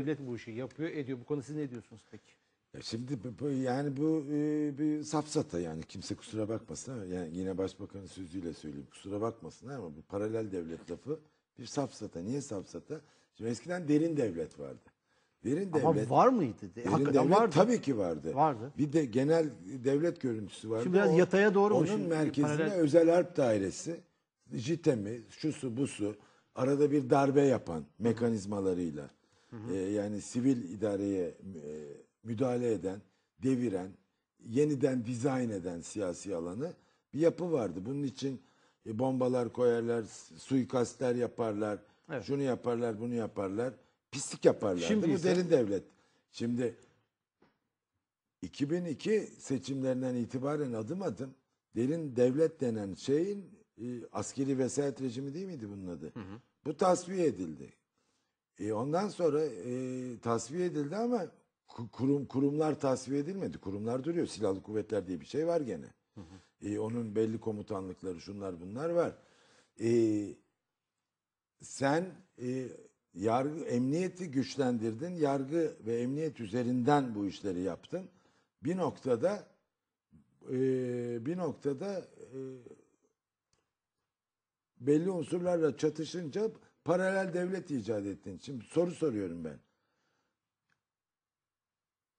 devlet bu işi yapıyor, ediyor. Bu konuda siz ne diyorsunuz peki? Ya şimdi bu- bu- yani bu e, bir safsata yani kimse kusura bakmasın ama yani yine başbakanın sözüyle söyleyeyim kusura bakmasın ama bu paralel devlet lafı bir safsata. Niye safsata? Şimdi eskiden derin devlet vardı. Derin Ama devlet var mıydı? De- derin Hakikaten devlet vardı. tabii ki vardı. Vardı. Bir de genel devlet görüntüsü vardı. Şimdi biraz yataya doğru mu Onun şimdi? merkezinde Paralel- özel harp dairesi, JITEM'i, şusu busu, arada bir darbe yapan mekanizmalarıyla, e, yani sivil idareye e, müdahale eden, deviren, yeniden dizayn eden siyasi alanı bir yapı vardı. Bunun için e, bombalar koyarlar, suikastler yaparlar, Evet. şunu yaparlar, bunu yaparlar, pislik yaparlardı. Şimdi Bu ise- derin devlet. Şimdi 2002 seçimlerinden itibaren adım adım derin devlet denen şeyin e, askeri vesayet rejimi değil miydi bunun adı? Bu tasfiye edildi. E, ondan sonra e, tasfiye edildi ama ku- kurum kurumlar tasfiye edilmedi. Kurumlar duruyor. Silahlı kuvvetler diye bir şey var gene. E, onun belli komutanlıkları şunlar bunlar var. E, sen e, yargı emniyeti güçlendirdin. Yargı ve emniyet üzerinden bu işleri yaptın. Bir noktada e, bir noktada e, belli unsurlarla çatışınca paralel devlet icat ettin. Şimdi soru soruyorum ben.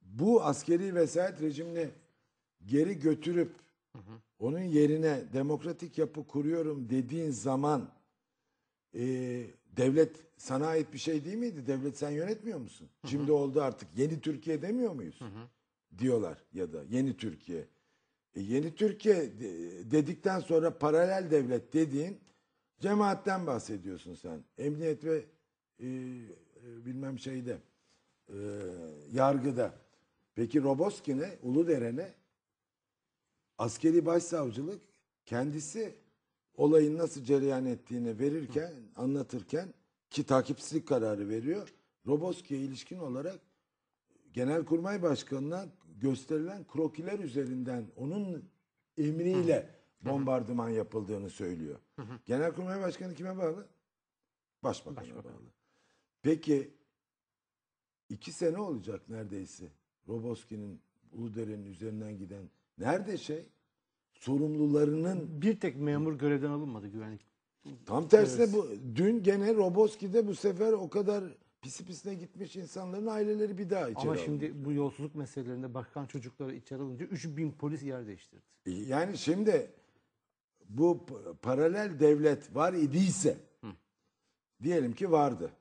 Bu askeri vesayet rejimini geri götürüp onun yerine demokratik yapı kuruyorum dediğin zaman e, devlet sana ait bir şey değil miydi? Devlet sen yönetmiyor musun? Şimdi oldu artık. Yeni Türkiye demiyor muyuz? Diyorlar ya da yeni Türkiye. E, yeni Türkiye de- dedikten sonra paralel devlet dediğin cemaatten bahsediyorsun sen. Emniyet ve e, e, bilmem şeyde e, yargıda. Peki Roboski ne? Uludere ne? Askeri başsavcılık kendisi olayın nasıl cereyan ettiğini verirken, anlatırken ki takipsizlik kararı veriyor. Roboski'ye ilişkin olarak Genelkurmay Başkanı'na gösterilen krokiler üzerinden onun emriyle bombardıman yapıldığını söylüyor. Genelkurmay Başkanı kime bağlı? Başbakan'a Başbakan. bağlı. Peki iki sene olacak neredeyse Roboski'nin Uludere'nin üzerinden giden nerede şey? Sorumlularının Bir tek memur görevden alınmadı güvenlik. Tam tersine Evet. bu dün gene Roboski'de bu sefer o kadar pisi pisine gitmiş insanların aileleri bir daha içeri Ama alındı. şimdi bu yolsuzluk meselelerinde bakan çocukları içeri alınca 3000 polis yer değiştirdi. Yani şimdi bu paralel devlet var idiyse diyelim ki vardı.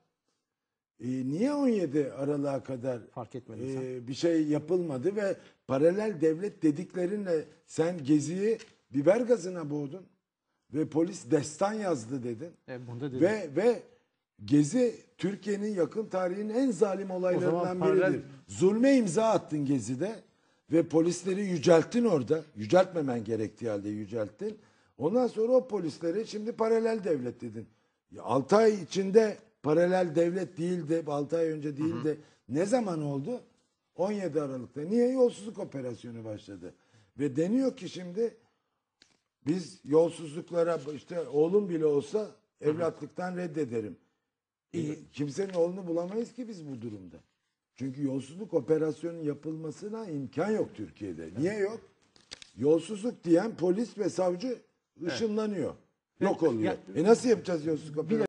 E, niye 17 Aralık'a kadar Fark etmediysen. e, bir şey yapılmadı ve paralel devlet dediklerinle sen Gezi'yi biber gazına boğdun ve polis destan yazdı dedin. E, bunda dedi. Ve ve Gezi Türkiye'nin yakın tarihinin en zalim olaylarından paralel- biridir. Zulme imza attın Gezi'de ve polisleri yücelttin orada. Yüceltmemen gerektiği halde yücelttin. Ondan sonra o polisleri şimdi paralel devlet dedin. 6 ay içinde paralel devlet değildi, 6 ay önce değildi. Ne zaman oldu? 17 Aralık'ta. Niye yolsuzluk operasyonu başladı? Ve deniyor ki şimdi biz yolsuzluklara işte oğlum bile olsa evlatlıktan reddederim. E, kimsenin oğlunu bulamayız ki biz bu durumda. Çünkü yolsuzluk operasyonun yapılmasına imkan yok Türkiye'de. Niye yok? Yolsuzluk diyen polis ve savcı ışınlanıyor. Yok oluyor. Ya- e nasıl yapacağız yolsuzluk operasyonu?